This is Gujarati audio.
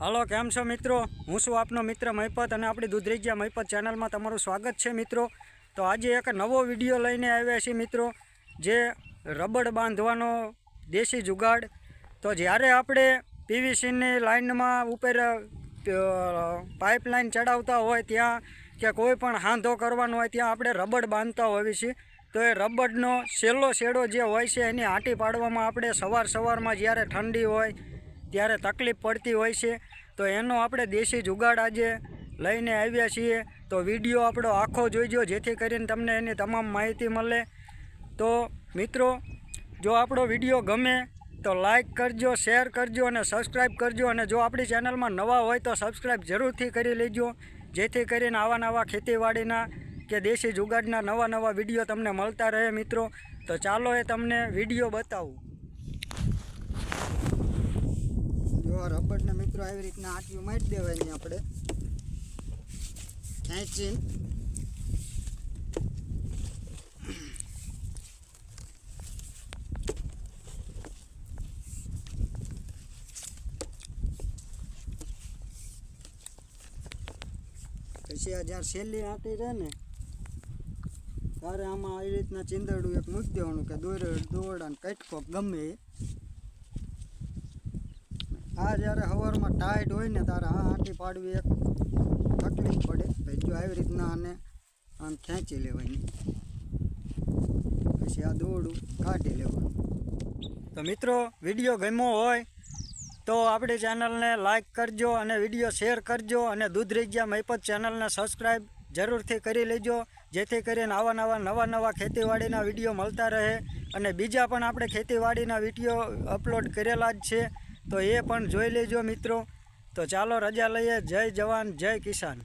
હાલો, કેમ છો મિત્રો? હું છું આપનો મિત્ર મહિપત અને આપણી દૂધરેજિયા મહિપત ચેનલમાં તમારું સ્વાગત છે મિત્રો. તો આજે એક નવો વીડિયો લઈને આવ્યા છીએ મિત્રો, જે રબડ બાંધવાનો દેશી જુગાડ. તો જ્યારે આપણે પીવીસીની લાઇનમાં ઉપર પાઇપલાઇન ચડાવતા હોય ત્યાં કે કોઈ પણ હાંધો કરવાનો હોય ત્યાં આપણે રબડ બાંધતા હોઈએ છીએ. તો એ રબડનો છેલ્લો શેડો જે હોય છે એની આંટી પાડવામાં આપણે સવાર સવારમાં જ્યારે ઠંડી હોય ત્યારે તકલીફ પડતી હોય છે, તો એનો આપણે દેશી જુગાડ આજે લઈને આવ્યા છીએ. તો વીડિયો આપણો આખો જોઈજો, જેથી કરીને તમને એની તમામ માહિતી મળે. તો મિત્રો, જો આપણો વીડિયો ગમે, તો લાઈક કરજો, શેર કરજો અને સબસ્ક્રાઈબ કરજો. અને જો આપણી ચેનલમાં નવા હોય, તો સબસ્ક્રાઈબ જરૂરથી કરી લેજો. જેથી કરીને આવા નવા ખેતીવાડીના કે દેશી જુગાડના નવા નવા વીડિયો તમને મળતા રહે મિત્રો. તો ચાલો એ તમને વીડિયો બતાવું જો આ રબડને મિત્રો આવી રીતના આંટીઓ મારી દેવાની આપણે. ખેંચી પછી આ છેલ્લી આંટી રહે ને, ત્યારે આમાં આવી રીતના ચીંદરડું એક મૂકી દેવાનું કે દોર દોરડા ને કટકો ગમે એ. આ જ્યારે હવરમાં ટાઈટ હોય ને ત્યારે આ આંટી પાડવી એક તકલીફ પડે. ભાઈ, જો આવી રીતના આને આમ ખેંચી લેવાની. પછી આ દોરડું કાઢી લેવાનું. તો મિત્રો, વીડિયો ગમ્યો હોય તો આપણી ચેનલને લાઈક કરજો અને વીડિયો શેર કરજો અને દૂધ રેજિયા મહિપત ચેનલને સબસ્ક્રાઈબ જરૂરથી કરી લેજો, જેથી કરીને આવા નવા નવા નવા ખેતીવાડીના વીડિયો મળતા રહે અને બીજા પણ આપણે ખેતીવાડીના વીડિયો અપલોડ કરેલા જ છે. તો એ પણ જોઈ લેજો મિત્રો. તો ચાલો રજા લઈએ. જય જવાન જય કિસાન.